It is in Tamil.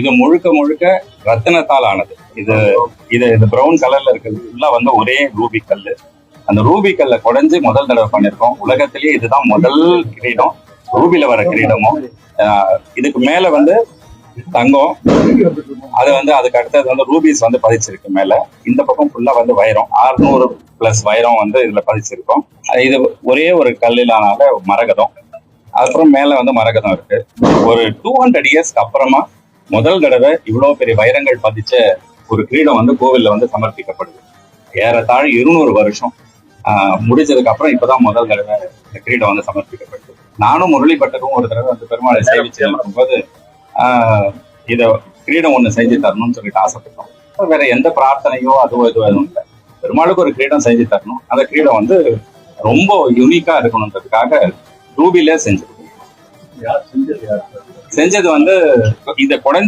இது முழுக்க முழுக்க ரத்தினத்தால் ஆனது. இது இது இது ப்ரௌன் கலர்ல இருக்கிறது. ஃபுல்லா வந்து ஒரே ரூபி கல் அந்த ரூபி கல்ல குடைஞ்சு முதல் தடவை பண்ணிருக்கோம். உலகத்திலேயே இதுதான் முதல் கிரீடம். ரூபில வர கிரீடமும். இதுக்கு மேல வந்து தங்கம். அது வந்து அதுக்கு அடுத்தது வந்து ரூபிஸ் வந்து பதிச்சிருக்கு மேல. இந்த பக்கம் ஃபுல்லா வந்து வைரம். 600 பிளஸ் வைரம் வந்து இதுல பதிச்சிருக்கோம். அது இது ஒரே ஒரு கல்லிலானால மரகதம். அப்புறம் மேல வந்து மரகதம் இருக்கு. ஒரு டூ ஹண்ட்ரட் இயர்ஸ்க்கு அப்புறமா முதல் தடவை இவ்வளவு பெரிய வைரங்கள் பதிச்ச ஒரு கிரீடம் வந்து கோவில்ல வந்து சமர்ப்பிக்கப்படுது. ஏறத்தாழ இருநூறு வருஷம் ஆஹ் முடிஞ்சதுக்கு அப்புறம் இப்பதான் முதல் தடவை இந்த கிரீடம் வந்து சமர்ப்பிக்கப்படுது. நானும் முரளி பட்டரும் ஒரு தடவை வந்து பெருமாளை சேவிச்சு ஆஹ் இத கிரீடம் ஒண்ணு செஞ்சு தரணும்னு சொல்லிட்டு ஆசைப்பட்டோம். வேற எந்த பிரார்த்தனையோ அதுவோ இதுவோ எதுவும் இல்லை. பெருமாளுக்கு ஒரு கிரீடம் செஞ்சு தரணும். அந்த கிரீடம் வந்து ரொம்ப யூனிக்கா இருக்கணுன்றதுக்காக ரூபிலே செஞ்சிருக்கோம். செஞ்சது வந்து இத குறைஞ்ச